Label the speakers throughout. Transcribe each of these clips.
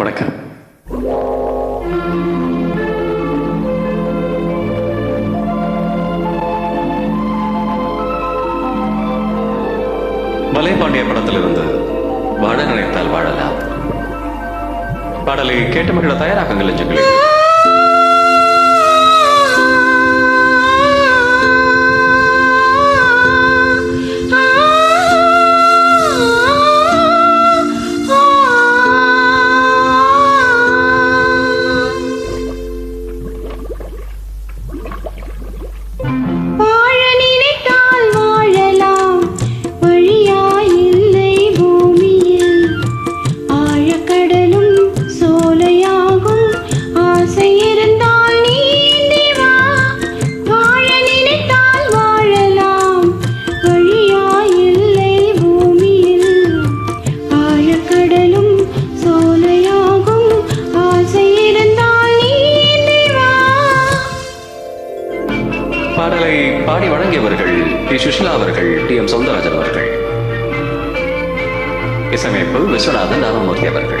Speaker 1: வணக்கம். மலைபாண்டிய படத்திலிருந்து வாழ நினைத்தால் வாழலாம். பாடலை கேட்டு மகிழ தயாராகுங்கள் நெஞ்சங்களே பாடலை பாடி வழங்கியவர்கள் டி சுஷிலா அவர்கள் டி. எம். சௌந்தரராஜன் அவர்கள். இசையமைப்பு விஸ்வநாதன் ராமமூர்த்தி அவர்கள்.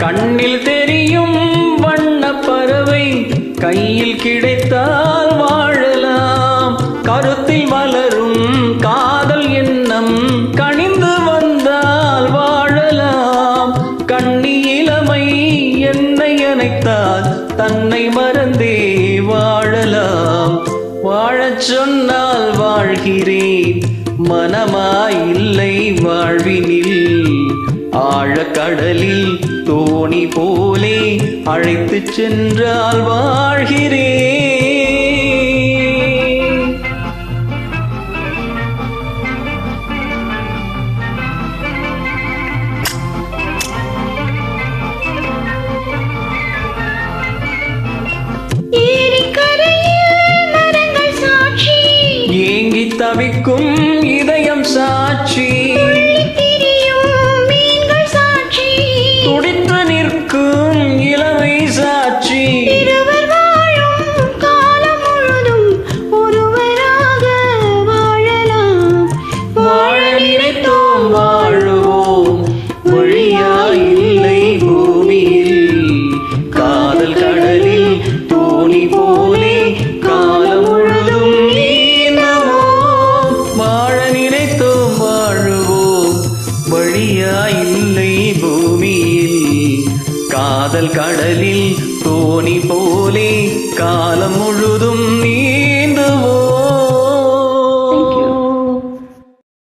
Speaker 2: கண்ணில் தெரியும் வண்ண பறவை கையில் கிடைத்தால் வாழலாம். கருத்தில் வளரும் காதல் எண்ணம் கனிந்து வந்தால் வாழலாம். கண்ணி இளமை என்னை அணைத்தால் தன்னை மறந்தே வாழலாம். வாழச் சொன்னால் வாழ்கிறேன் மனமாயில்லை வாழ்வினில். ஆழக்கடலில் தோணி போலே அழைத்துச் சென்றால் வாழ்கிறேன் ஏங்கி தவிக்கும் இதயம் சாட்சி. போலே காலம் முழுதும் நீந்துவோம் வாழ நினைத்தோம் வாழுவோம் வழியா இல்லை பூமியில். காதல் கடலில் தோணி போலே காலம் முழுதும் நீ